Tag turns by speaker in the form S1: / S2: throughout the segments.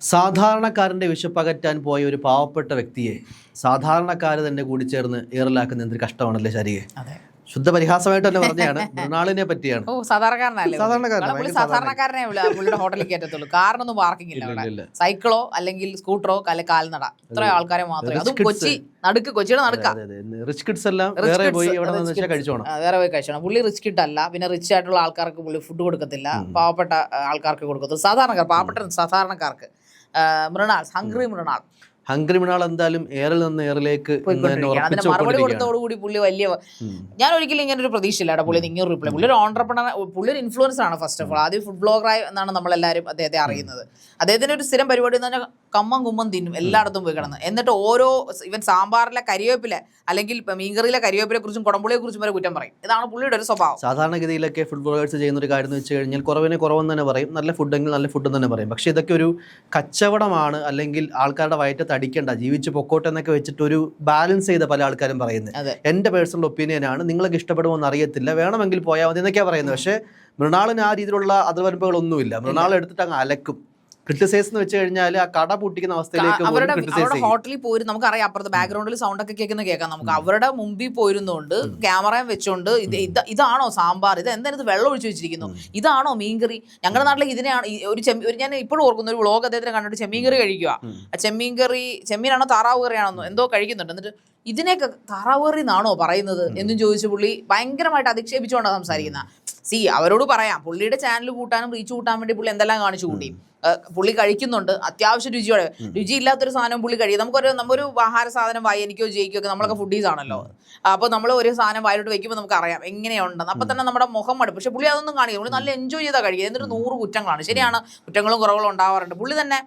S1: സാധാരണക്കാരന്റെ വിശപ്പകറ്റാൻ പോയ ഒരു പാവപ്പെട്ട വ്യക്തിയെ സാധാരണക്കാർ തന്നെ കൂടി ചേർന്ന് ഏറലാക്കുന്ന എന്തൊരു കഷ്ടമാണല്ലേ ശരിയെ ശുദ്ധ പരിഹാസമായിട്ട് തന്നെ പറഞ്ഞാണ് മൃണാളിനെ പറ്റിയാണ്.
S2: ഓ സാധാരണക്കാരനല്ലേ?
S1: സാധാരണക്കാരനാ,
S2: പുള്ളിയുടെ ഹോട്ടലിൽ കയറ്റത്തുള്ളൂ. കാറിനൊന്നും പാർക്കിംഗ് ഇല്ല. സൈക്കിളോ അല്ലെങ്കിൽ സ്കൂട്ടറോ അല്ലെ കാൽനട. ഇത്ര ആൾക്കാരെ മാത്രമേ അതും കൊച്ചി നടുക്ക് കൊച്ചിയുടെ നടുക്ക.
S1: അതെ, അതെ. റിച്ച് കിഡ്സ് എല്ലാം വേറെ പോയി. കഴിച്ചോണം.
S2: പുള്ളി റിച്ച് കിഡ് അല്ല. പിന്നെ റിച്ച് ആയിട്ടുള്ള ആൾക്കാർക്ക് പുള്ളി ഫുഡ് കൊടുക്കത്തില്ല. പാവപ്പെട്ട ആൾക്കാർക്ക് കൊടുക്കത്തില്ല. സാധാരണക്കാർ പാവപ്പെട്ട സാധാരണക്കാർക്ക്. മൃണാൾ ഹംഗ്രി മൃണാൾ.
S1: ഹംഗ്രി മൃണാൾ എന്തായാലും ഏറിൽ നിന്ന് ഏറിലേക്ക് ഇന്ന് തന്നെ
S2: പോയിക്കൊണ്ടിരിക്കുകയാണ്. അതിന്
S1: ഉറപ്പിച്ചു
S2: മറുപടി. കൊടുത്തോടുകൂടി പുള്ളി വലിയ ഞാൻ ഒരിക്കലും ഇങ്ങനെ ഒരു പ്രതീക്ഷയില്ല പുള്ളി ഇങ്ങനെ റിപ്ലൈ പുള്ളി ഒരു ഓണ്ടർപ്രണർ പുള്ളി ഒരു ഇൻഫ്ലുവൻസർ ആണ് ഫസ്റ്റ് ഓഫ് ഓൾ ആദ്യം ഫുഡ് ബ്ലോഗറായി എന്നാണ് നമ്മളെല്ലാവരും അദ്ദേഹത്തെ അറിയുന്നത്. അദ്ദേഹത്തിന്റെ ഒരു സ്ഥിരം പരിപാടി എന്ന് പറഞ്ഞാൽ കമ്മം കുമ്മം തിന്നും എല്ലായിടത്തും പോയി കിടന്ന്. എന്നിട്ട് ഓരോ ഇവൻ സാമ്പാറിലെ കരിവേപ്പിലെ അല്ലെങ്കിൽ മീൻകറിയിലെ കരിവേപ്പിലെ കുറിച്ചും കുടമ്പുളിയെ കുറിച്ചും വരെ കുറ്റം പറയും. ഇതാണ് പുള്ളിയുടെ ഒരു സ്വഭാവം.
S1: സാധാരണഗതിയിലൊക്കെ ഫുഡ് ബ്ലോഗേഴ്സ് ചെയ്യുന്ന ഒരു കാര്യം എന്ന് വെച്ച് കഴിഞ്ഞാൽ കുറവിനെ കുറവെന്ന് തന്നെ പറയും നല്ല ഫുഡെങ്കിൽ നല്ല ഫുഡ് തന്നെ പറയും. പക്ഷേ ഇതൊക്കെ ഒരു കച്ചവടമാണ് അല്ലെങ്കിൽ ആൾക്കാരുടെ വയറ്റത്ത് തടിക്കേണ്ട ജീവിച്ച് പൊക്കോട്ടെ എന്നൊക്കെ വെച്ചിട്ട് ഒരു ബാലൻസ് ചെയ്ത പല ആൾക്കാരും പറയുന്നത്.
S2: എന്റെ
S1: എന്റെ പേഴ്സണൽ ഒപ്പീനിയൻ ആണ് നിങ്ങൾക്ക് ഇഷ്ടപ്പെടുമോ അറിയത്തില്ല വേണമെങ്കിൽ പോയാൽ മതി എന്നൊക്കെയാണ് പറയുന്നത്. പക്ഷേ മൃണാളിന് ആ രീതിയിലുള്ള അതിർവരമ്പുകളൊന്നുമില്ല. മൃണാൾ എടുത്തിട്ട് അങ്ങ് അലക്കും. ക്രിട്ടിസൈസ് എന്ന് വെച്ച് കഴിഞ്ഞാൽ ആ കട പൊട്ടിക്കുന്ന അവസ്ഥയിലേക്ക്
S2: അവരുടെ അവരുടെ ഹോട്ടലിൽ പോയി നമുക്കറിയാം അപ്പുറത്ത് ബാക്ക്ഗ്രൗണ്ടിൽ സൗണ്ട് ഒക്കെ കേൾക്കുന്ന കേൾക്കാം നമുക്ക്. അവരുടെ മുമ്പിൽ പോയിരുന്നുകൊണ്ട് ക്യാമറയും വെച്ചുകൊണ്ട് ഇത് ഇത് ഇതാണോ സാമ്പാർ? ഇത് എന്തായാലും ഇത് വെള്ളം ഒഴിച്ചു വെച്ചിരിക്കുന്നു? ഇതാണോ മീൻകറി? ഞങ്ങളുടെ നാട്ടിൽ ഇതിനെയാണ് ഒരു ചെമ്മീൻ ഒരു ഞാൻ ഇപ്പോഴും ഓർക്കുന്ന ഒരു വ്ലോഗ് അദ്ദേഹത്തിന് കണ്ടിട്ട് ചെമ്മീൻ കറി കഴിക്കുക ആ ചെമ്മീൻ കറി ചെമ്മീനാണോ താറാവ് കറിയാണോ എന്തോ കഴിക്കുന്നുണ്ട്. എന്നിട്ട് ഇതിനെയൊക്കെ താറാവ് കറി എന്നാണോ പറയുന്നത് എന്നും ചോദിച്ചു പുള്ളി ഭയങ്കരമായിട്ട് അധിക്ഷേപിച്ചുകൊണ്ടാണ് സംസാരിക്കുന്നത് സി അവരോട് പറയാം പുള്ളിയുടെ ചാനൽ കൂട്ടാനും റീച്ച് കൂട്ടാൻ വേണ്ടി പുള്ളി എന്തെല്ലാം കാണിച്ചു കൂട്ടി. പുള്ളി കഴിക്കുന്നുണ്ട് അത്യാവശ്യം രുചിയോടെ. രുചി ഇല്ലാത്തൊരു സാധനം പുള്ളി കഴിയും നമുക്കൊരു നമ്മൊരു ആഹാര സാധനം വായി എനിക്കോ ജയിക്കോ ഒക്കെ നമ്മളൊക്കെ ഫുഡീസ് ആണല്ലോ. അപ്പോൾ നമ്മൾ ഒരു സാധനം വായിലോട്ട് വെക്കുമ്പോൾ നമുക്ക് അറിയാം എങ്ങനെയുണ്ടെന്ന് അപ്പോൾ തന്നെ നമ്മുടെ മുഖം മടുപ്പ്. പക്ഷെ പുള്ളി അതൊന്നും കാണിക്കും പുള്ളി നല്ല എൻജോയ് ചെയ്താൽ കഴിക്കുക. എന്നിട്ട് നൂറ് കുറ്റങ്ങളാണ്. ശരിയാണ് കുറ്റങ്ങളും കുറവുകളും ഉണ്ടാവാറുണ്ട്. പുള്ളി തന്നെ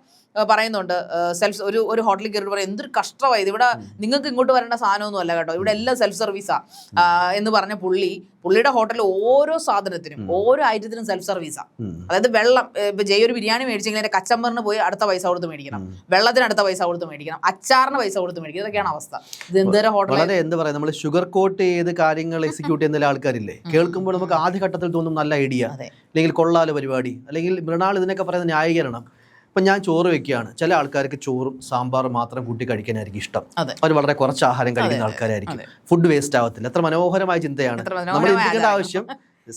S2: പറയുന്നുണ്ട്. സെൽഫ് ഒരു ഒരു ഹോട്ടലിൽ കയറി പറയും എന്തൊരു കഷ്ടമായി. ഇവിടെ നിങ്ങൾക്ക് ഇങ്ങോട്ട് വരേണ്ട സാധനമൊന്നും അല്ല കേട്ടോ. ഇവിടെ എല്ലാം സെൽഫ് സർവീസാ എന്ന് പറഞ്ഞ പുള്ളി പുള്ളിയുടെ ഹോട്ടലിൽ ഓരോ സാധനത്തിനും ഓരോ ഐറ്റത്തിനും സെൽഫ് സർവീസാ അതായത് വെള്ളം ഇപ്പൊ ജയ ഒരു ബിരിയാണി മേടിച്ചെങ്കിൽ അതിന്റെ കച്ചമ്പറിന് പോയി അടുത്ത പൈസ കൊടുത്ത് മേടിക്കണം. വെള്ളത്തിന് അടുത്ത പൈസ കൊടുത്ത് മേടിക്കണം. അച്ചാറിന് പൈസ കൊടുത്ത് മേടിക്കണം. ഇതൊക്കെയാണ് അവസ്ഥ. ഇത് എന്തേരം ഹോട്ടൽ
S1: എന്ത് പറയാം നമ്മൾ ഷുഗർ കോട്ട് ചെയ്ത് കാര്യങ്ങൾ എക്സിക്യൂട്ട് ചെയ്യുന്ന ആൾക്കാരില്ലേ? കേൾക്കുമ്പോൾ നമുക്ക് ആദ്യ ഘട്ടത്തിൽ തോന്നും നല്ല ഐഡിയ. അല്ലെങ്കിൽ കൊള്ളാല പരിപാടി. അല്ലെങ്കിൽ മൃണാൾ ഇതിനൊക്കെ പറയുന്ന ന്യായീകരണം. ഇപ്പം ഞാൻ ചോറ് വെക്കുകയാണ്. ചില ആൾക്കാർക്ക് ചോറും സാമ്പാറും മാത്രം കൂട്ടി കഴിക്കാനായിരിക്കും ഇഷ്ടം. അവർ വളരെ കുറച്ച് ആഹാരം കഴിക്കുന്ന ആൾക്കാരായിരിക്കും. ഫുഡ് വേസ്റ്റ് ആവത്തില്ല. എത്ര മനോഹരമായ ചിന്തയാണ്. നമ്മൾ
S2: ഇന്ത്യയുടെ
S1: ആവശ്യം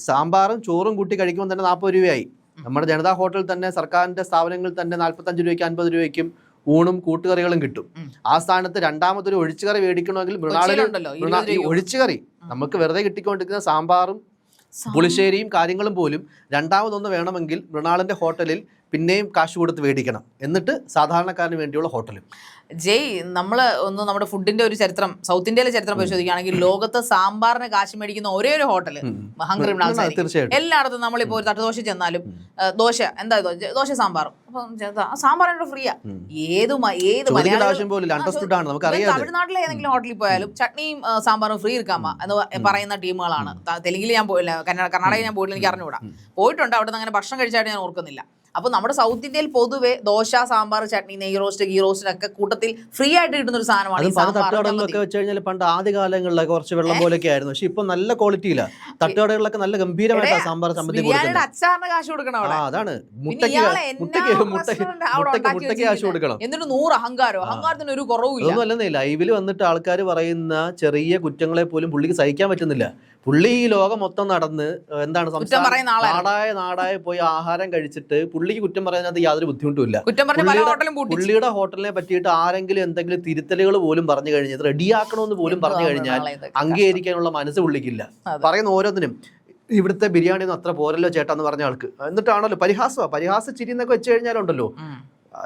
S1: സാമ്പാറും ചോറും കൂട്ടി കഴിക്കുമ്പോൾ തന്നെ നാൽപ്പത് രൂപയായി. നമ്മുടെ ജനതാ ഹോട്ടലിൽ തന്നെ സർക്കാരിന്റെ സ്ഥാപനങ്ങളിൽ തന്നെ നാൽപ്പത്തഞ്ച് രൂപയ്ക്ക് അൻപത് രൂപയ്ക്കും ഊണും കൂട്ടുകറികളും കിട്ടും. ആ സ്ഥാനത്ത് രണ്ടാമതൊരു ഒഴിച്ചുകറി മേടിക്കണമെങ്കിൽ മൃണാളിൽ ഒഴിച്ചുകറി നമുക്ക് വെറുതെ കിട്ടിക്കൊണ്ടിരിക്കുന്ന സാമ്പാറും പുളിശ്ശേരിയും കാര്യങ്ങളും പോലും രണ്ടാമതൊന്ന് വേണമെങ്കിൽ മൃണാളിന്റെ ഹോട്ടലിൽ പിന്നെയും കാശ് കൊടുത്ത് മേടിക്കണം എന്നിട്ട് സാധാരണക്കാരന് വേണ്ടിയുള്ള ഹോട്ടലും.
S2: ജയ് നമ്മൾ ഒന്ന് നമ്മുടെ ഫുഡിന്റെ ഒരു ചരിത്രം സൗത്ത് ഇന്ത്യയിലെ ചരിത്രം പരിശോധിക്കുകയാണെങ്കിൽ ലോകത്ത് സാമ്പാറിന് കാശ് മേടിക്കുന്ന ഒരേ ഒരു ഹോട്ടൽ
S1: ഉം, തീർച്ചയായിട്ടും.
S2: എല്ലായിടത്തും നമ്മളിപ്പോ ഒരു തട്ടുദോശ ചെന്നാലും ദോശ എന്താ ദോശ സാമ്പാർ അപ്പം ചെറുതാ, ആ സാമ്പാറിന്റെ ഫ്രീ ഏത് മ- ഏത്
S1: ചോദിക്കേണ്ട
S2: മലയാളികൾ-
S1: ആവശ്യം പോലും
S2: ആ,
S1: അണ്ടർസ്റ്റുഡ് ആണ്. നമുക്ക്
S2: ഇവൻ
S1: അറിയാതെ
S2: തമിഴ്നാട്ടിലെ ഏതെങ്കിലും ഹോട്ടലിൽ പോയാലും ചട്നിയും സാമ്പാറും ഫ്രീ ഇരിക്കാമ എന്ന് പറയുന്ന ടീമുകളാണ്. തെലുങ്കിൽ ഞാൻ പോയില്ല കർണാടക കർണാടകയിൽ ഞാൻ പോയില്ല എനിക്ക് അറിഞ്ഞുകൂടാ പോയിട്ടുണ്ട്. അവിടെ നിന്ന് അങ്ങനെ ഭക്ഷണം കഴിച്ചായിട്ട് ഞാൻ ഓർക്കുന്നില്ല. അപ്പൊ നമ്മുടെ സൗത്ത് ഇന്ത്യയിൽ പൊതുവെ ദോശ സാമ്പാർ ചട്നി നെയ് റോസ്റ്റ് ഗീ ഒക്കെ കൂട്ടത്തിൽ ഫ്രീ ആയിട്ട് കിട്ടുന്ന ഒരു സാധനമാണ്
S1: വെച്ച് കഴിഞ്ഞാൽ പണ്ട് ആദ്യ കാലങ്ങളിലൊക്കെ കുറച്ച് വെള്ളം പോലെയൊക്കെ ആയിരുന്നു. പക്ഷെ ഇപ്പൊ നല്ല ക്വാളിറ്റിയില്ല തട്ടുകടകളിലൊക്കെ നല്ല ഗംഭീരമായിട്ട് സാമ്പാർ കൊടുക്കുന്നത്
S2: അച്ചാറിന് കാശ് കൊടുക്കണം
S1: അതാണ്. മുട്ടയ്ക്ക് മുട്ടയ്ക്ക് മുട്ടയ്ക്ക് മുട്ടയ്ക്ക് കാശ് കൊടുക്കണം.
S2: എന്നിട്ട് നൂറ് അഹങ്കാരം. അഹങ്കാരത്തിന് ഒരു
S1: അതൊന്നും അല്ലെന്നേ ലൈവിൽ വന്നിട്ട് ആൾക്കാർ പറയുന്ന ചെറിയ കുറ്റങ്ങളെ പോലും പുള്ളിക്ക് സഹിക്കാൻ പറ്റുന്നില്ല. പുള്ളി ഈ ലോകം മൊത്തം നടന്ന് എന്താണ് സംസ്ഥാനം. നാടായ നാടായ പോയി ആഹാരം കഴിച്ചിട്ട് പുള്ളിക്ക് കുറ്റം പറയാനത് യാതൊരു ബുദ്ധിമുട്ടുമില്ല
S2: കുറ്റം പറഞ്ഞ പല
S1: പുള്ളിയുടെ-
S2: ഹോട്ടലും പൂട്ടി
S1: പുള്ളിയുടെ ഹോട്ടലിനെ പറ്റിയിട്ട് ആരെങ്കിലും എന്തെങ്കിലും തിരുത്തലുകൾ പോലും പറഞ്ഞു കഴിഞ്ഞാൽ റെഡിയാക്കണമെന്ന് പോലും പറഞ്ഞു കഴിഞ്ഞാൽ അംഗീകരിക്കാനുള്ള മനസ്സ് പുള്ളിക്കില്ല. പറയുന്ന ഓരോന്നിനും ഇവിടുത്തെ ബിരിയാണി ഒന്നും അത്ര പോരല്ലോ ചേട്ടാ എന്ന് പറഞ്ഞ ആൾക്ക്. എന്നിട്ടാണല്ലോ പരിഹാസ പരിഹാസ ചിരി എന്നൊക്കെ വെച്ച് കഴിഞ്ഞാലുണ്ടല്ലോ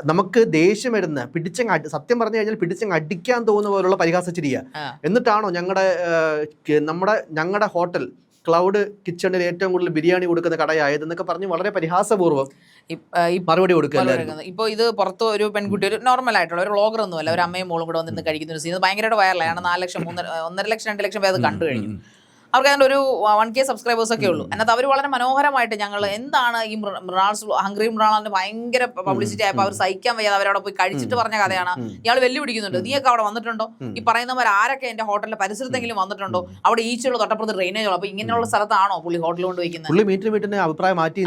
S1: നമുക്ക് ദേഷ്യം വരുന്ന പിടിച്ചങ്ങ് സത്യം പറഞ്ഞു കഴിഞ്ഞാൽ പിടിച്ചങ്ങ് അടിക്കാൻ തോന്നുന്ന പോലുള്ള പരിഹാസ ചിരിയ. എന്നിട്ടാണോ ഞങ്ങളുടെ നമ്മുടെ ഞങ്ങളുടെ ഹോട്ടൽ ക്ലൗഡ് കിച്ചണിൽ ഏറ്റവും കൂടുതൽ ബിരിയാണി കൊടുക്കുന്ന കടയായതെന്നൊക്കെ പറഞ്ഞ് വളരെ പരിഹാസപൂർവം മറുപടി കൊടുക്കുക എല്ലാവർക്കും.
S2: ഇപ്പൊ ഇത് പുറത്ത് ഒരു പെൺകുട്ടി ഒരു നോർമൽ ആയിട്ടുള്ള ഒരു വ്ളോഗർ ഒന്നുമല്ല. ഒരു അമ്മയും മോളും കൂടെ വന്നിരുന്ന് കഴിക്കുന്ന ഒരു സീൻ ഭയങ്കരമായിട്ട് വൈറലാണ് നാല് ലക്ഷം മൂന്നര ഒന്നര ലക്ഷം രണ്ട് ലക്ഷം പേര് കണ്ടു കഴിഞ്ഞു. അവർക്ക് അതിന്റെ ഒരു വൺ കെ സബ്സ്ക്രൈബേഴ്സ് ഒക്കെ ഉള്ളൂ. അതിനകത്ത് അവർ വളരെ മനോഹരമായിട്ട് ഞങ്ങൾ എന്താണ് ഈ മൃണാൾസ് ഹംഗ്രി മൃണാളിന് ഭയങ്കര പബ്ലിസിറ്റി ആയപ്പോൾ അവർ സഹിക്കാൻ വയ്യാതെ അവരവിടെ പോയി കഴിച്ചിട്ട് പറഞ്ഞ കഥയാണ്. ഇയാൾ വെല്ലുപിടിക്കുന്നുണ്ട് നീയൊക്കെ അവിടെ വന്നിട്ടുണ്ടോ? ഈ പറയുന്നവർ ആരൊക്കെ എന്റെ ഹോട്ടലിന്റെ പരിസരത്തെങ്കിലും വന്നിട്ടുണ്ടോ? അവിടെ ഈച്ചുള്ള തൊട്ടപ്പുറത്ത് ഡ്രെയിനേജ് ഉള്ളൂ. അപ്പൊ ഇങ്ങനെയുള്ള സ്ഥലത്താണോ പുള്ളി ഹോട്ടൽ കൊണ്ട് വയ്ക്കുന്നത്?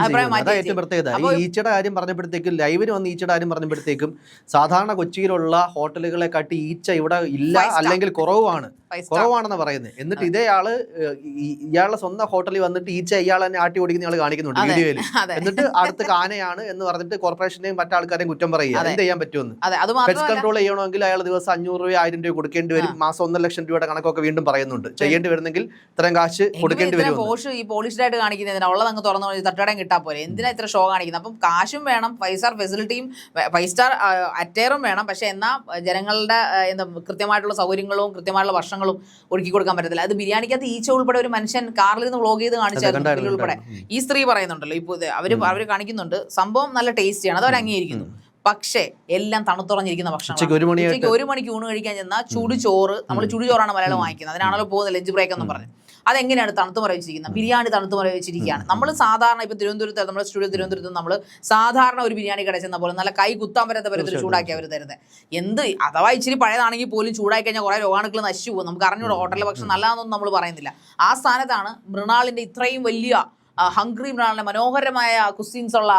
S1: അഭിപ്രായം
S2: മാറ്റി
S1: ഏറ്റവും പ്രത്യേകത.
S2: അപ്പോൾ-
S1: ഈ ഈച്ചയുടെ കാര്യം പറഞ്ഞപ്പോഴത്തേക്കും ലൈവിന് വന്ന് ഈച്ചയുടെ കാര്യം പറഞ്ഞപ്പോഴത്തേക്കും സാധാരണ കൊച്ചിയിലുള്ള ഹോട്ടലുകളെ കാട്ടി ഈച്ച ഇവിടെ ഇല്ല അല്ലെങ്കിൽ കുറവാണ്. കുറവാണെന്ന് പറയുന്നത് എന്നിട്ട് ഇതേ ആൾ ഇയാളുടെ സ്വന്തം ഹോട്ടലിൽ വന്നിട്ട് ഈച്ച ഇയാൾ തന്നെ ആട്ടി ഓടിക്കുന്ന ആൾ കാണിക്കുന്നുണ്ട്. വീഡിയോയിൽ എന്നിട്ട് അടുത്ത് കാനയാണ് എന്ന് പറഞ്ഞിട്ട് കോർപ്പറേഷനെയും മറ്റാൾക്കാരെയും കുറ്റം പറയുക. എന്ത് ചെയ്യാൻ പറ്റുമെന്ന്. പെറ്റ്സ് കൺട്രോൾ ചെയ്യണമെങ്കിൽ അയാൾ ദിവസം അഞ്ഞൂറ് രൂപ ആയിരം രൂപ കൊടുക്കേണ്ടി വരും. മാസം ഒന്നര ലക്ഷം രൂപയുടെ കണക്കൊക്കെ വീണ്ടും പറയുന്നുണ്ട്. ചെയ്യേണ്ടി വരുന്നെങ്കിൽ ഇത്രയും കാശ് കൊടുക്കേണ്ടി വരും
S2: പോഷ് ഈ പോളിഷ്ഡ് ആയിട്ട് കാണിക്കുന്നതിന് ഉള്ളത് അങ്ങ് തുറന്നു തട്ടടം കിട്ടാ കിട്ടാൻ പോലെ എന്തിനാ ഇത്ര ഷോ കാണിക്കുന്നത് അപ്പം കാശും വേണം ഫൈവ് സ്റ്റാർ ഫെസിലിറ്റിയും ഫൈവ് സ്റ്റാർ അറ്റയറും വേണം. പക്ഷെ എന്നാ ജനങ്ങളുടെ എന്താ കൃത്യമായിട്ടുള്ള സൗകര്യങ്ങളും കൃത്യമായിട്ടുള്ള ഭക്ഷണങ്ങളും ഒഴുക്കി കൊടുക്കാൻ പറ്റത്തില്ല. അത് ബിരിയാണിക്കകത്ത് ഈച്ച ഉൾപ്പെടെ ഒരു മനുഷ്യൻ കാറിൽ നിന്ന് വ്ളോഗ് ചെയ്ത് കാണിച്ചായിരുന്നു ബില്ല് ഉൾപ്പെടെ. ഈ സ്ത്രീ പറയുന്നുണ്ടല്ലോ ഇപ്പോൾ അവർ അവർ കാണിക്കുന്നുണ്ട് സംഭവം നല്ല ടേസ്റ്റിയാണ് അത് അവർ അംഗീകരിക്കുന്നു. പക്ഷേ എല്ലാം തണുത്തുറഞ്ഞിരിക്കുന്ന ഭക്ഷണം
S1: ഒരു
S2: മണിക്ക് ഊണ് കഴിക്കാൻ ചെന്നാൽ ചൂട് ചോറ് നമ്മൾ ചൂട് ചോറാണ് മലയാളം വാങ്ങിക്കുന്നത് അതിനാണല്ലോ പോകുന്നത് ലഞ്ച് ബ്രേക്ക് എന്ന് പറഞ്ഞു. അതെങ്ങനെയാണ് തണുത്ത് മറ വെച്ചിരിക്കുന്നത് ബിരിയാണി തണുത്ത് മറ വെച്ചിരിക്കുകയാണ് നമ്മൾ സാധാരണ ഇപ്പൊ തിരുവനന്തപുരത്ത് നമ്മുടെ സ്റ്റുഡിയോ തിരുവനന്തപുരത്ത് നമ്മൾ സാധാരണ ഒരു ബിരിയാണി കടയിൽ ചെന്ന പോലെ നല്ല കൈ കുത്താൻ പറ്റാത്ത പരത്തിൽ ചൂടാക്കി അവർ തരുന്നത് എന്ത് അഥവാ ഇച്ചിരി പഴയതാണെങ്കിൽ പോലും ചൂടാക്കി കഴിഞ്ഞാൽ കുറേ രോഗാണുക്കൾ നശിച്ചു പോകും. നമുക്ക് അറിഞ്ഞൂടെ ഹോട്ടലിലെ ഭക്ഷണം നല്ലതാണെന്നൊന്നും നമ്മൾ പറയുന്നില്ല. ആ സ്ഥാനത്താണ് മൃണാളിന്റെ ഇത്രയും വലിയ ഹംഗ്രി മൃണാളിന്റെ മനോഹരമായ കുസീൻസ് ഉള്ള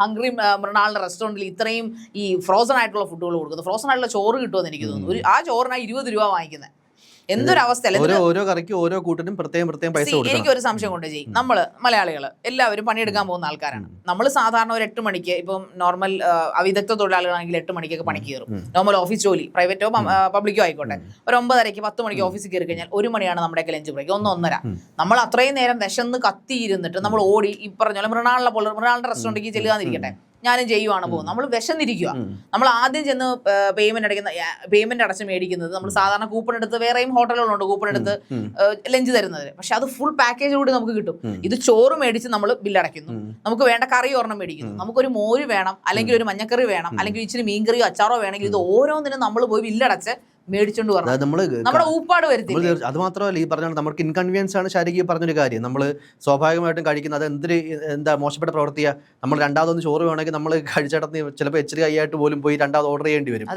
S2: ഹംഗ്രി മൃണാളിന്റെ മൃണാളിന്റെ റെസ്റ്റോറന്റിൽ ഇത്രയും ഈ ഫ്രോസൺ ആയിട്ടുള്ള ഫുഡുകൾ കൊടുക്കുന്നത്. ഫ്രോസൺ ആയിട്ടുള്ള ചോറ് കിട്ടുമെന്ന് എനിക്ക് തോന്നുന്നു. ഒരു ആ ചോറിനായി ഇരുപത് രൂപ വാങ്ങിക്കുന്നത് എന്തൊരു അവസ്ഥയല്ല
S1: ഓരോ ഓരോ കറിക്കും ഓരോ കൂട്ടിനും പ്രത്യേകം പ്രത്യേകം പൈസ കൊടുക്കണം.
S2: എനിക്കൊരു സംശയം കൊണ്ട് ചെയ്യും നമ്മൾ മലയാളികൾ എല്ലാവരും പണിയെടുക്കാൻ പോകുന്ന ആൾക്കാരാണ്. നമ്മൾ സാധാരണ ഒരു എട്ട് മണിക്ക് ഇപ്പം നോർമൽ അവിദഗ്ധ തൊഴിലാളികളാണെങ്കിൽ എട്ട് മണിക്കൊക്കെ പണിക്ക് കയറും. നോർമൽ ഓഫീസ് ജോലി പ്രൈവറ്റോ പബ്ലിക്കോ ആയിക്കോട്ടെ. ഒരു ഒമ്പതരയ്ക്ക് പത്ത് മണിക്ക് ഓഫീസിൽ കയറി കഴിഞ്ഞാൽ ഒരു മണിയാണ് നമ്മുടെയൊക്കെ ലഞ്ച് ബ്രേക്ക്. ഒന്ന് ഒന്നര. നമ്മൾ അത്രയും നേരം വിശന്ന് കത്തിയിരുന്നിട്ട് നമ്മൾ ഓടി ഈ പറഞ്ഞ പോലെ മൃണാളിനെ പോലെ മൃണാളിന്റെ റെസ്റ്റോറന്റിലേക്ക് ചെല്ലുകാന്നിരിക്കട്ടെ ഞാനും ചെയ്യുവാണ് പോകുന്നത്. നമ്മൾ വിശന്നിരിക്കുക നമ്മൾ ആദ്യം ചെന്ന് പേയ്മെന്റ് അടയ്ക്കുന്ന പേയ്മെന്റ് അടച്ച് മേടിക്കുന്നത് നമ്മൾ സാധാരണ കൂപ്പൺ എടുത്ത് വേറെയും ഹോട്ടലുകളുണ്ട് കൂപ്പൺ എടുത്ത് ലഞ്ച് തരുന്നത് പക്ഷെ അത് ഫുൾ പാക്കേജ് കൂടി നമുക്ക് കിട്ടും. ഇത് ചോറ് മേടിച്ച് നമ്മൾ ബില്ലടയ്ക്കുന്നു നമുക്ക് വേണ്ട കറി ഒരെണ്ണം മേടിക്കുന്നു. നമുക്കൊരു മോര് വേണം അല്ലെങ്കിൽ ഒരു മഞ്ഞക്കറി വേണം അല്ലെങ്കിൽ ഇച്ചിരി മീൻകറിയോ അച്ചാറോ വേണമെങ്കിൽ ഇത് ഓരോന്നിനും നമ്മൾ പോയി ബില്ലടച്ച് മേടിച്ചോണ്ട് വരണം. നമ്മുടെ ഊപ്പാട്
S1: വരുത്തി അത് മാത്രമല്ല ഈ പറഞ്ഞ നമുക്ക് ഇൻകൺവീനിയൻസ് ആണ് ശാരീരിക പറഞ്ഞൊരു കാര്യം. നമ്മൾ സ്വാഭാവികമായിട്ടും കഴിക്കുന്നത് അത് എന്തൊരു എന്താ മോശപ്പെട്ട പ്രവൃത്തിയാ? നമ്മൾ രണ്ടാമതൊന്ന് ചോറ് വേണമെങ്കിൽ നമ്മൾ കഴിച്ചിടത്ത് ചിലപ്പോൾ എച്ചിരി കൈയായിട്ട് പോലും പോയി രണ്ടാമത് ഓർഡർ ചെയ്യേണ്ടി വരും.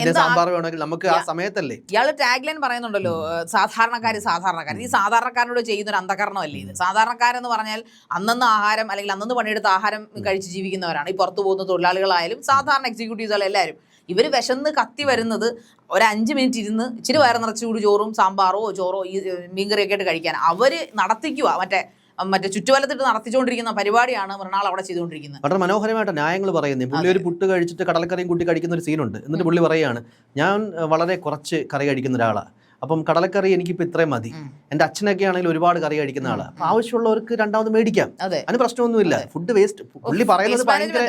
S1: പിന്നെ സാമ്പാർ വേണമെങ്കിൽ നമുക്ക് ആ സമയത്തല്ലേ?
S2: ഇയാൾ ടാഗ് ലൈൻ പറയുന്നുണ്ടല്ലോ സാധാരണക്കാർ സാധാരണക്കാര് സാധാരണക്കാർ ഈ സാധാരണക്കാരനോട് ചെയ്യുന്ന ഒരു അന്ധകരണമല്ലേ ഇത്? സാധാരണക്കാരെന്ന് പറഞ്ഞാൽ അന്നന്ന് ആഹാരം അല്ലെങ്കിൽ അന്നന്ന് പണിയെടുത്ത ആഹാരം കഴിച്ച് ജീവിക്കുന്നവരാണ്. ഈ പുറത്തു പോകുന്ന തൊഴിലാളികളായാലും സാധാരണ എക്സിക്യൂട്ടീവ്സുകൾ എല്ലാവരും. ഇവർ വിശന്ന് കത്തി വരുന്നത് ഒരു അഞ്ച് മിനിറ്റ് ഇരുന്ന് ഇച്ചിരി വയറ് നിറച്ച് ചൂട് ചോറും സാമ്പാറോ ചോറോ ഈ മീൻകറിയൊക്കെ ആയിട്ട് കഴിക്കാൻ. അവർ നടത്തിക്കുക മറ്റേ മറ്റേ ചുറ്റുവലത്തിട്ട് നടത്തിച്ചുകൊണ്ടിരിക്കുന്ന പരിപാടിയാണ് മൃണാൾ അവിടെ ചെയ്തുകൊണ്ടിരിക്കുന്നത്.
S1: വളരെ മനോഹരമായിട്ട് ന്യായങ്ങൾ പറയുന്നത് പുള്ളി ഒരു പുട്ട് കഴിച്ചിട്ട് കടലക്കറിയും കൂട്ടി കഴിക്കുന്ന ഒരു സീനുണ്ട് എന്നിട്ട് പുള്ളി പറയാണ് ഞാൻ വളരെ കുറച്ച് കറി കഴിക്കുന്ന ഒരാളാണ് അപ്പം കടലക്കറി എനിക്കിപ്പോൾ ഇത്രയും മതി.
S2: എന്റെ
S1: എന്റെ അച്ഛനൊക്കെ ആണെങ്കിൽ ഒരുപാട് കറി കഴിക്കുന്ന ആളാണ് അപ്പം ആവശ്യമുള്ളവർക്ക് രണ്ടാമത് മേടിക്കാം.
S2: അതെ.
S1: അതിന് പ്രശ്നമൊന്നുമില്ല. ഫുഡ് വേസ്റ്റ് പുള്ളി പറയുന്നത് ഭയങ്കര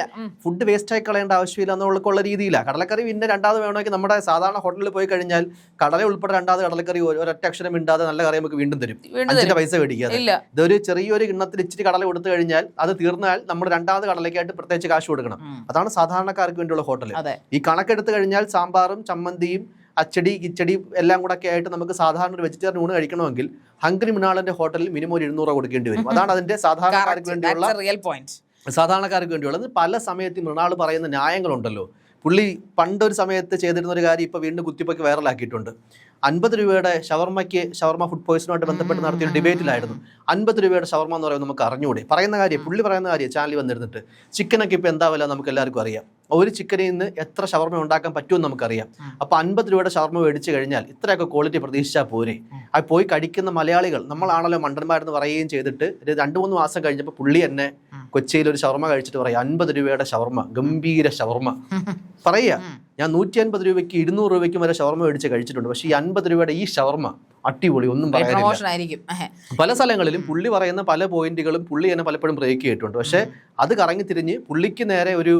S1: ഫുഡ് വേസ്റ്റ് ആയി കളയേണ്ട ആവശ്യമില്ല എന്നുള്ളക്കുള്ള രീതിയിലാണ് കടലക്കറി പിന്നെ രണ്ടാമത് വേണമെങ്കിൽ നമ്മുടെ സാധാരണ ഹോട്ടലിൽ പോയി കഴിഞ്ഞാൽ കടല ഉൾപ്പെടെ രണ്ടാമത് കടലക്കറി ഒരു- ഒരൊറ്റ അക്ഷരം ഇണ്ടാതെ നല്ല കറി നമുക്ക് വീണ്ടും തരും.
S2: അതിന്റെ
S1: അഞ്ചിന്റെ പൈസ മേടിക്കാതെ. ഇതൊരു ചെറിയൊരു കിണ്ണത്തിൽ ഇച്ചിരി കടല കൊടുത്തു കഴിഞ്ഞാൽ അത് തീർന്നാൽ നമ്മൾ രണ്ടാമത് കടലയ്ക്കായിട്ട് പ്രത്യേകിച്ച് കാശ് കൊടുക്കണം. അതാണ് സാധാരണക്കാർക്ക് വേണ്ടിയുള്ള ഹോട്ടൽ ഈ കണക്കെടുത്ത് കഴിഞ്ഞാൽ സാമ്പാറും ചമ്മന്തിയും അച്ചടി കിച്ചടി എല്ലാം കൂടെ ഒക്കെ ആയിട്ട് നമുക്ക് സാധാരണ ഒരു വെജിറ്റേറിയൻ ഊണ് കഴിക്കണമെങ്കിൽ ഹംഗ്രി മിനാളിന്റെ ഹോട്ടലിൽ മിനിമം ഒരു ഇരുന്നൂറ് കൊടുക്കേണ്ടി വരും. അതാണ് അതിന്റെ സാധാരണക്കാർക്ക് വേണ്ടിയുള്ള
S2: റിയൽ പോയിന്റ്
S1: സാധാരണക്കാർക്ക് വേണ്ടിയുള്ളത്. പല സമയത്തും മൃണാൾ പറയുന്ന ന്യായങ്ങളുണ്ടല്ലോ. പുള്ളി പണ്ടൊരു സമയത്ത് ചെയ്തിരുന്ന ഒരു കാര്യം ഇപ്പോൾ വീണ്ടും കുത്തിപ്പൊക്കെ വൈറലാക്കിയിട്ടുണ്ട് അൻപത് രൂപയുടെ ഷവർമ്മയ്ക്ക് ഷവർമ്മ ഫുഡ് പോയിസണുമായിട്ട് ബന്ധപ്പെട്ട് നടത്തിയ ഒരു ഡിബേറ്റിലായിരുന്നു അൻപത് രൂപയുടെ ഷവർമ്മ എന്ന് പറയുന്നത് നമുക്ക് അറിഞ്ഞുകൂടി പറയുന്ന കാര്യം പുള്ളി പറയുന്ന കാര്യം ചാനലിൽ വന്നിരുന്നിട്ട് ചിക്കനൊക്കെ ഇപ്പോൾ എന്താ വില നമുക്ക് എല്ലാവർക്കും അറിയാം. ഒരു ചിക്കനിൽ നിന്ന് എത്ര ഷവർമ്മ ഉണ്ടാക്കാൻ പറ്റുമെന്ന് നമുക്കറിയാം. അപ്പോൾ അൻപത് രൂപയുടെ ഷവർമ്മ മേടിച്ചു കഴിഞ്ഞാൽ ഇത്രയൊക്കെ ക്വാളിറ്റി പ്രതീക്ഷിച്ചാൽ പോരെ? അത് പോയി കഴിക്കുന്ന മലയാളികൾ നമ്മളാണല്ലോ മണ്ടന്മാരെന്ന് പറയുകയും ചെയ്തിട്ട് ഒരു രണ്ട് മൂന്ന് മാസം കഴിഞ്ഞപ്പോൾ പുള്ളി എന്നെ കൊച്ചിയിൽ ഒരു ഷവർമ കഴിച്ചിട്ട് പറയാം അൻപത് രൂപയുടെ ഷവർമ ഗംഭീര ഷവർമ. പറയുക ഞാൻ നൂറ്റി അൻപത് രൂപയ്ക്ക് ഇരുന്നൂറ് രൂപയ്ക്കും വരെ ഷവർമ മേടിച്ച് കഴിച്ചിട്ടുണ്ട്. പക്ഷേ ഈ അൻപത് രൂപയുടെ ഈ ഷവർമ അടിപൊളി ഒന്നും പറയാനില്ല. പല സ്ഥലങ്ങളിലും പുള്ളി പറയുന്ന പല പോയിന്റുകളും പുള്ളി തന്നെ പലപ്പോഴും ബ്രേക്ക് ചെയ്തിട്ടുണ്ട് പക്ഷേ അത് കറങ്ങി തിരിഞ്ഞ് പുള്ളിക്ക് നേരെ ഒരു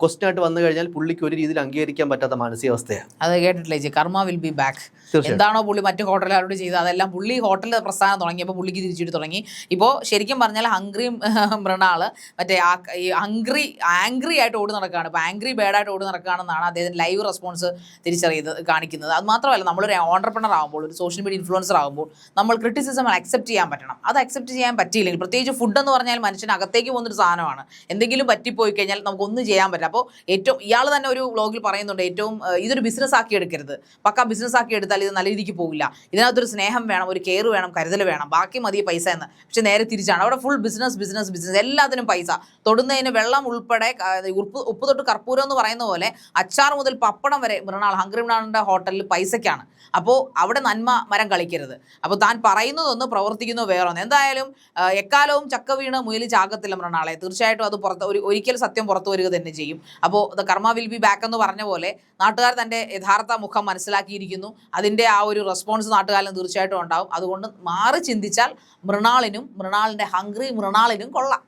S1: ക്വസ്റ്റ്യൻ ആയിട്ട് വന്നു കഴിഞ്ഞാൽ പുള്ളിക്ക് ഒരു രീതിയിൽ അംഗീകരിക്കാൻ പറ്റാത്ത മാനസികാവസ്ഥയാണ്.
S2: അത് കേട്ടിട്ടില്ലേ? ചേച്ചി കർമ്മ വിൽ ബി ബാക്ക് എന്താണോ പുള്ളി മറ്റു ഹോട്ടലുകാരോട് ചെയ്തത്. അതെല്ലാം പുള്ളി ഹോട്ടലിൽ പ്രസ്ഥാനം തുടങ്ങിയപ്പോൾ പുള്ളിക്ക് തിരിച്ചിട്ട് തുടങ്ങി. ഇപ്പോൾ ശരിക്കും പറഞ്ഞാൽ ഹംഗ്രി മൃണാൾ മറ്റേ ഈ ഹംഗ്രി ആംഗ്രി ആയിട്ട് ഓടി നടക്കുകയാണ് ഇപ്പോൾ ആംഗ്രി ബേഡായിട്ട് ഓടി നടക്കുകയാണെന്നാണ് അദ്ദേഹത്തിന് ലൈവ് റെസ്പോൺസ് തിരിച്ചറിയുന്നത് കാണിക്കുന്നത്. അത് മാത്രമല്ല നമ്മളൊരു ഓണ്ടർപ്രണർ ആകുമ്പോൾ ഒരു സോഷ്യൽ മീഡിയ ഇൻഫ്ലുവൻസർ ആകുമ്പോൾ നമ്മൾ ക്രിറ്റിസിസം അക്സെപ്റ്റ് ചെയ്യാൻ പറ്റണം. അത് അക്സെപ്റ്റ് ചെയ്യാൻ പറ്റിയില്ലെങ്കിൽ പ്രത്യേകിച്ച് ഫുഡ് എന്ന് പറഞ്ഞാൽ മനുഷ്യന് അകത്തേക്ക് പോകുന്നൊരു സാധനമാണ്. എന്തെങ്കിലും പറ്റിപ്പോയി കഴിഞ്ഞാൽ നമുക്കൊന്നും ചെയ്യാൻ പറ്റില്ല. അപ്പോൾ ഏറ്റവും ഇയാൾ തന്നെ ഒരു വ്ളോഗിൽ പറയുന്നുണ്ട് ഏറ്റവും ഇതൊരു ബിസിനസ് ആക്കി എടുക്കരുത്. പക്ക ബിസിനസ് ആക്കി എടുത്താൽ ഇത് നല്ല രീതിക്ക് പോകില്ല ഇതിനകത്തൊരു സ്നേഹം വേണം ഒരു കെയർ വേണം കരുതൽ വേണം. ബാക്കി മതി പൈസ എന്ന്. പക്ഷെ നേരെ തിരിച്ചാണ്. അവിടെ ഫുൾ ബിസിനസ് ബിസിനസ് ബിസിനസ് എല്ലാത്തിനും പൈസ. തൊടുന്നതിന് വെള്ളം ഉൾപ്പെടെ ഉപ്പ് ഉപ്പ് തൊട്ട് കർപ്പൂരം എന്ന് പറയുന്ന പോലെ അച്ചാർ മുതൽ പപ്പടം വരെ മൃണാൾ ഹംഗ്രി മൃണാളിന്റെ ഹോട്ടലിൽ പൈസയ്ക്കാണ്. അപ്പോൾ അവിടെ നന്മ മരം കളിക്കരുത്. അപ്പോൾ താൻ പറയുന്നതൊന്ന് പ്രവർത്തിക്കുന്നു വേറൊന്ന്. എന്തായാലും എക്കാലവും ചക്ക വീണ് മുയലി ചാകത്തില്ല മൃണാളെ. തീർച്ചയായിട്ടും അത് പുറത്ത് ഒരു ഒരിക്കൽ സത്യം പുറത്തു വരിക തന്നെ ചെയ്യും. അപ്പോൾ ദ കർമ്മ വിൽ ബി ബാക്ക് എന്ന് പറഞ്ഞ പോലെ നാട്ടുകാർ തന്റെ യഥാർത്ഥ മുഖം മനസ്സിലാക്കിയിരിക്കുന്നു. അതിന്റെ ആ ഒരു റെസ്പോൺസ് നാട്ടുകാരിലും തീർച്ചയായിട്ടും ഉണ്ടാവും. അതുകൊണ്ട് മാറി ചിന്തിച്ചാൽ മൃണാളിനും മൃണാളിന്റെ ഹംഗ്രി മൃണാളിനും കൊള്ളാം.